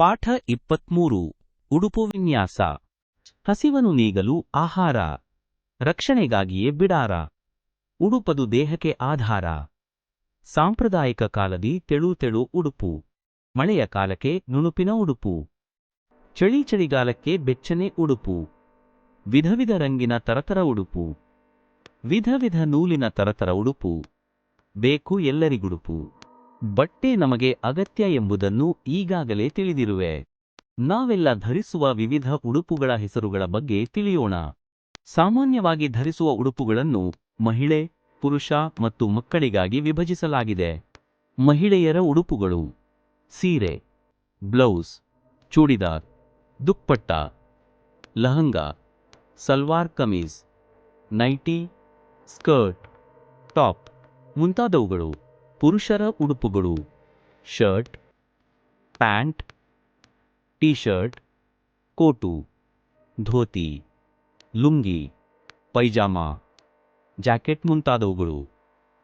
ಪಾಠ ಇಪ್ಪತ್ಮೂರು, ಉಡುಪು ವಿನ್ಯಾಸ. ಹಸಿವನು ನೀಗಲು ಆಹಾರ. ರಕ್ಷಣೆಗಾಗಿಯೇ ಬಿಡಾರ. ಉಡುಪದು ದೇಹಕ್ಕೆ ಆಧಾರ. ಸಾಂಪ್ರದಾಯಿಕ ಕಾಲದಿ ತೆಳು ತೆಳು ಉಡುಪು. ಮಳೆಯ ಕಾಲಕ್ಕೆ ನುಣುಪಿನ ಉಡುಪು. ಚಳಿ ಚಳಿಗಾಲಕ್ಕೆ ಬೆಚ್ಚನೆ ಉಡುಪು. ವಿಧ ವಿಧ ರಂಗಿನ ತರತರ ಉಡುಪು. ವಿಧ ವಿಧ ನೂಲಿನ ತರತರ ಉಡುಪು. ಬೇಕು ಎಲ್ಲರಿಗುಡುಪು. ಬಟ್ಟೆ ನಮಗೆ ಅಗತ್ಯ ಎಂಬುದನ್ನು ಈಗಾಗಲೇ ತಿಳಿದಿರುವೆ. ನಾವೆಲ್ಲ ಧರಿಸುವ ವಿವಿಧ ಉಡುಪುಗಳ ಹೆಸರುಗಳ ಬಗ್ಗೆ ತಿಳಿಯೋಣ. ಸಾಮಾನ್ಯವಾಗಿ ಧರಿಸುವ ಉಡುಪುಗಳನ್ನು ಮಹಿಳೆ, ಪುರುಷ ಮತ್ತು ಮಕ್ಕಳಿಗಾಗಿ ವಿಭಜಿಸಲಾಗಿದೆ. ಮಹಿಳೆಯರ ಉಡುಪುಗಳು ಸೀರೆ, blouse, churidar, dupatta, lehenga, salwar kameez, nighty, skirt, top ಮುಂತಾದವುಗಳು. ಪುರುಷರ ಉಡುಪುಗಳು. Shirt, pant T shirt coat, dhoti, lungi, pyjama, jacket ಮುಂತಾದವುಗಳು.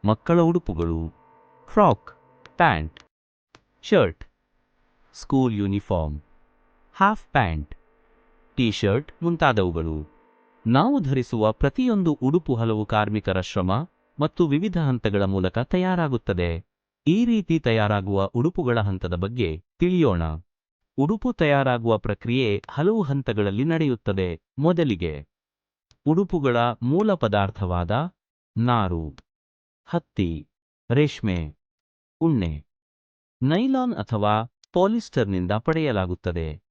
ಮಕ್ಕಳ ಉಡುಪುಗಳು. Frock, pant, shirt, school uniform, half pant T shirt ಮುಂತಾದವುಗಳು. ನಾವು ಧರಿಸುವ ಪ್ರತಿಯೊಂದು ಉಡುಪು ಹಲವು ಕಾರ್ಮಿಕರ ಶ್ರಮ. ಮತ್ತು ವಿವಿಧ ಹಂತಗಳ ಮೂಲಕ ತಯಾರಾಗುತ್ತದೆ. ಈ ರೀತಿ ತಯಾರಾಗುವ ಉಡುಪುಗಳ ಹಂತದ ಬಗ್ಗೆ ತಿಳಿಯೋಣ. ಉಡುಪು ತಯಾರಾಗುವ ಪ್ರಕ್ರಿಯೆ ಹಲವು ಹಂತಗಳಲ್ಲಿ ನಡೆಯುತ್ತದೆ. ಮೊದಲಿಗೆ ಉಡುಪುಗಳ ಮೂಲ ಪದಾರ್ಥವಾದ ನಾರು, ಹತ್ತಿ, ರೇಷ್ಮೆ, ಉಣ್ಣೆ, ನೈಲಾನ್ ಅಥವಾ ಪಾಲಿಸ್ಟರ್ನಿಂದ ಪಡೆಯಲಾಗುತ್ತದೆ.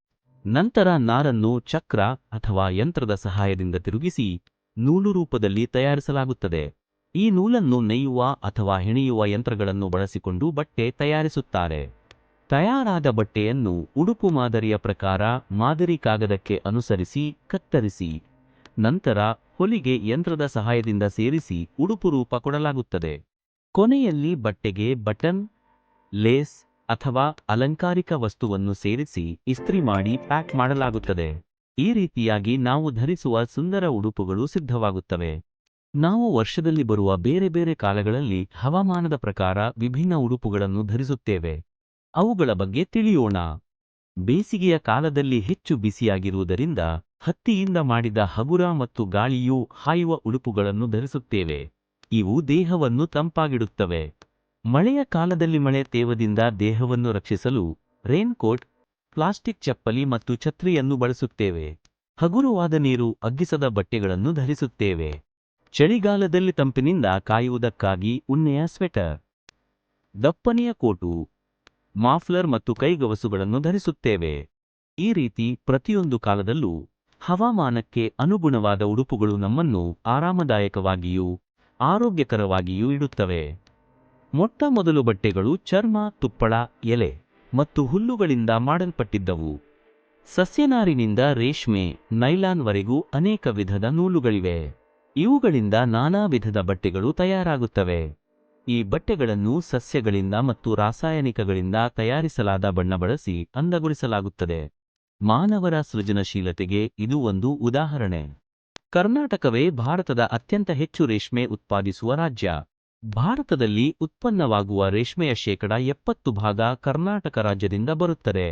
ನಂತರ ನಾರನ್ನು ಚಕ್ರ ಅಥವಾ ಯಂತ್ರದ ಸಹಾಯದಿಂದ ತಿರುಗಿಸಿ ನೂಲು ರೂಪದಲ್ಲಿ ತಯಾರಿಸಲಾಗುತ್ತದೆ. ಈ ನೂಲನ್ನು ನೇಯುವ ಅಥವಾ ಹೆಣೆಯುವ ಯಂತ್ರಗಳನ್ನು ಬಳಸಿಕೊಂಡು ಬಟ್ಟೆ ತಯಾರಿಸುತ್ತಾರೆ. ತಯಾರಾದ ಬಟ್ಟೆಯನ್ನು ಉಡುಪು ಮಾದರಿಯ ಪ್ರಕಾರ ಮಾದರಿ ಕಾಗದಕ್ಕೆ ಅನುಸರಿಸಿ, ಕತ್ತರಿಸಿ, ನಂತರ ಹೊಲಿಗೆ ಯಂತ್ರದ ಸಹಾಯದಿಂದ ಸೇರಿಸಿ ಉಡುಪು ರೂಪ ಕೊಡಲಾಗುತ್ತದೆ. ಕೊನೆಯಲ್ಲಿ ಬಟ್ಟೆಗೆ ಬಟನ್, ಲೇಸ್ ಅಥವಾ ಅಲಂಕಾರಿಕ ವಸ್ತುವನ್ನು ಸೇರಿಸಿ ಇಸ್ತ್ರಿ ಮಾಡಿ ಪ್ಯಾಕ್ ಮಾಡಲಾಗುತ್ತದೆ. ಈ ರೀತಿಯಾಗಿ ನಾವು ಧರಿಸುವ ಸುಂದರ ಉಡುಪುಗಳು ಸಿದ್ಧವಾಗುತ್ತವೆ. ನಾವು ವರ್ಷದಲ್ಲಿ ಬರುವ ಬೇರೆ ಬೇರೆ ಕಾಲಗಳಲ್ಲಿ ಹವಾಮಾನದ ಪ್ರಕಾರ ವಿಭಿನ್ನ ಉಡುಪುಗಳನ್ನು ಧರಿಸುತ್ತೇವೆ. ಅವುಗಳ ಬಗ್ಗೆ ತಿಳಿಯೋಣ. ಬೇಸಿಗೆಯ ಕಾಲದಲ್ಲಿ ಹೆಚ್ಚು ಬಿಸಿಯಾಗಿರುವುದರಿಂದ ಹತ್ತಿಯಿಂದ ಮಾಡಿದ ಹಗುರ ಮತ್ತು ಗಾಳಿಯೂ ಹಾಯುವ ಉಡುಪುಗಳನ್ನು ಧರಿಸುತ್ತೇವೆ. ಇವು ದೇಹವನ್ನು ತಂಪಾಗಿಡುತ್ತವೆ. ಮಳೆಯ ಕಾಲದಲ್ಲಿ ಮಳೆ ತೇವದಿಂದ ದೇಹವನ್ನು ರಕ್ಷಿಸಲು ರೇನ್ಕೋಟ್ ಪ್ಲಾಸ್ಟಿಕ್ ಚಪ್ಪಲಿ ಮತ್ತು ಛತ್ರಿಯನ್ನು ಬಳಸುತ್ತೇವೆ. ಹಗುರವಾದ ನೀರು ಅಗ್ಗಿಸದ ಬಟ್ಟೆಗಳನ್ನು ಧರಿಸುತ್ತೇವೆ. ಚಳಿಗಾಲದಲ್ಲಿ ತಂಪಿನಿಂದ ಕಾಯುವುದಕ್ಕಾಗಿ ಉಣ್ಣೆಯ ಸ್ವೆಟರ್. ದಪ್ಪನೆಯ ಕೋಟು. ಮಾಫ್ಲರ್ ಮತ್ತು ಕೈಗವಸುಗಳನ್ನು ಧರಿಸುತ್ತೇವೆ. ಈ ರೀತಿ ಪ್ರತಿಯೊಂದು ಕಾಲದಲ್ಲೂ ಹವಾಮಾನಕ್ಕೆ ಅನುಗುಣವಾದ ಉಡುಪುಗಳು ನಮ್ಮನ್ನು ಆರಾಮದಾಯಕವಾಗಿಯೂ ಆರೋಗ್ಯಕರವಾಗಿಯೂ ಇಡುತ್ತವೆ. ಮೊಟ್ಟ ಮೊದಲು ಬಟ್ಟೆಗಳು ಚರ್ಮ, ತುಪ್ಪಳ, ಎಲೆ ಮತ್ತು ಹುಲ್ಲುಗಳಿಂದ ಮಾಡಲ್ಪಟ್ಟಿದ್ದವು. ಸಸ್ಯನಾರಿನಿಂದ ರೇಷ್ಮೆ ನೈಲಾನ್ವರೆಗೂ ಅನೇಕ ವಿಧದ ನೂಲುಗಳಿವೆ. ಇವುಗಳಿಂದ ನಾನಾ ವಿಧದ ಬಟ್ಟೆಗಳು ತಯಾರಾಗುತ್ತವೆ. ಈ ಬಟ್ಟೆಗಳನ್ನು ಸಸ್ಯಗಳಿಂದ ಮತ್ತು ರಾಸಾಯನಿಕಗಳಿಂದ ತಯಾರಿಸಲಾದ ಬಣ್ಣ ಬಳಸಿ ಅಂದಗೊಳಿಸಲಾಗುತ್ತದೆ. ಮಾನವರ ಸೃಜನಶೀಲತೆಗೆ ಇದು ಒಂದು ಉದಾಹರಣೆ. ಕರ್ನಾಟಕವೇ ಭಾರತದ ಅತ್ಯಂತ ಹೆಚ್ಚು ರೇಷ್ಮೆ ಉತ್ಪಾದಿಸುವ ರಾಜ್ಯ. ಭಾರತದಲ್ಲಿ ಉತ್ಪನ್ನವಾಗುವ ರೇಷ್ಮೆಯ ಶೇಕಡ ಎಪ್ಪತ್ತು ಭಾಗ ಕರ್ನಾಟಕ ರಾಜ್ಯದಿಂದ ಬರುತ್ತದೆ.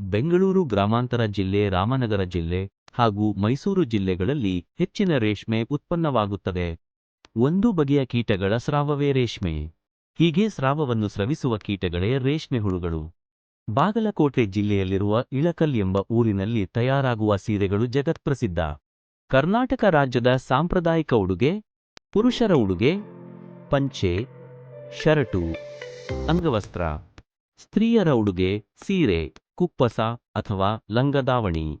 ಬೆಂಗಳೂರು ಗ್ರಾಮಾಂತರ ಜಿಲ್ಲೆ, ರಾಮನಗರ ಜಿಲ್ಲೆ ಹಾಗೂ ಮೈಸೂರು ಜಿಲ್ಲೆಗಳಲ್ಲಿ ಹೆಚ್ಚಿನ ರೇಷ್ಮೆ ಉತ್ಪನ್ನವಾಗುತ್ತದೆ. ಒಂದು ಬಗೆಯ ಕೀಟಗಳ ಸ್ರಾವವೇ ರೇಷ್ಮೆ. ಹೀಗೆ ಸ್ರಾವವನ್ನು ಸ್ರವಿಸುವ ಕೀಟಗಳೇ ರೇಷ್ಮೆ ಹುಳುಗಳು. ಬಾಗಲಕೋಟೆ ಜಿಲ್ಲೆಯಲ್ಲಿರುವ ಇಳಕಲ್ ಎಂಬ ಊರಿನಲ್ಲಿ ತಯಾರಾಗುವ ಸೀರೆಗಳು ಜಗತ್ಪ್ರಸಿದ್ಧ. ಕರ್ನಾಟಕ ರಾಜ್ಯದ ಸಾಂಪ್ರದಾಯಿಕ ಉಡುಗೆ, ಪುರುಷರ ಉಡುಗೆ, ಪಂಚೆ, ಶರಟು, ಅಂಗವಸ್ತ್ರ. ಸ್ತ್ರೀಯರ ಉಡುಗೆ, ಸೀರೆ, ಕುಪ್ಪಸ ಅಥವಾ ಲಂಗದಾವಣಿ.